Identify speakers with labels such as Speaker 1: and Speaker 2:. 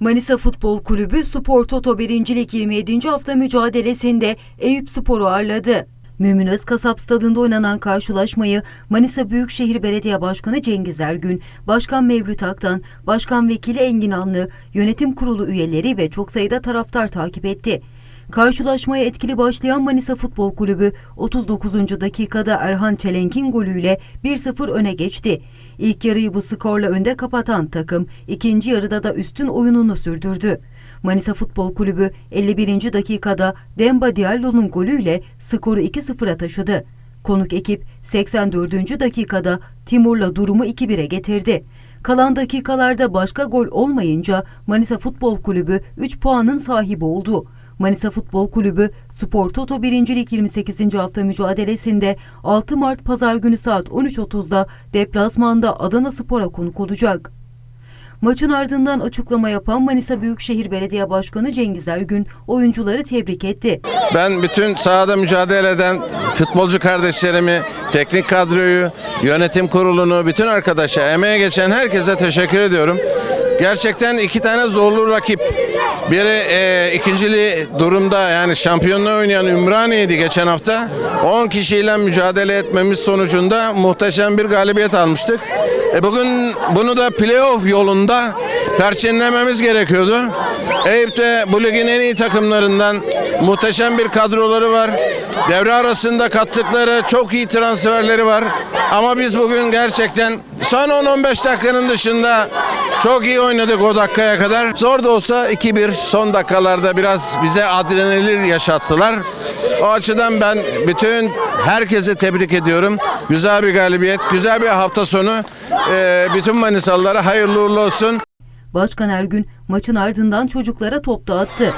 Speaker 1: Manisa Futbol Kulübü Spor Toto 1. Lig 27. hafta mücadelesinde Eyüp Spor'u ağırladı. Mümin Özkasap stadında oynanan karşılaşmayı Manisa Büyükşehir Belediye Başkanı Cengiz Ergün, Başkan Mevlüt Aktan, Başkan Vekili Engin Anlı, yönetim kurulu üyeleri ve çok sayıda taraftar takip etti. Karşılaşmaya etkili başlayan Manisa Futbol Kulübü 39. dakikada Erhan Çelenk'in golüyle 1-0 öne geçti. İlk yarıyı bu skorla önde kapatan takım ikinci yarıda da üstün oyununu sürdürdü. Manisa Futbol Kulübü 51. dakikada Demba Diallo'nun golüyle skoru 2-0'a taşıdı. Konuk ekip 84. dakikada Timur'la durumu 2-1'e getirdi. Kalan dakikalarda başka gol olmayınca Manisa Futbol Kulübü 3 puanın sahibi oldu. Manisa Futbol Kulübü Spor Toto 1. Lig 28. hafta mücadelesinde 6 Mart Pazar günü saat 13.30'da deplasmanda Adana Spor'a konuk olacak. Maçın ardından açıklama yapan Manisa Büyükşehir Belediye Başkanı Cengiz Ergün oyuncuları tebrik etti.
Speaker 2: Ben bütün sahada mücadele eden futbolcu kardeşlerimi, teknik kadroyu, yönetim kurulunu, bütün arkadaşa, emeğe geçen herkese teşekkür ediyorum. Gerçekten iki tane zorlu rakip. Biri e, ikincili durumda yani şampiyonluğu oynayan Ümraniye'ydi geçen hafta. 10 kişiyle mücadele etmemiz sonucunda muhteşem bir galibiyet almıştık. E bugün bunu da playoff yolunda perçinlememiz gerekiyordu. Eyüp de bu ligin en iyi takımlarından muhteşem bir kadroları var. Devre arasında kattıkları çok iyi transferleri var. Ama biz bugün gerçekten son 10-15 dakikanın dışında çok iyi oynadık o dakikaya kadar. Zor da olsa 2-1 son dakikalarda biraz bize adrenalin yaşattılar. O açıdan ben bütün herkese tebrik ediyorum. Güzel bir galibiyet, güzel bir hafta sonu. Ee, bütün Manisalılara hayırlı uğurlu olsun.
Speaker 1: Başkan Ergün maçın ardından çocuklara top dağıttı.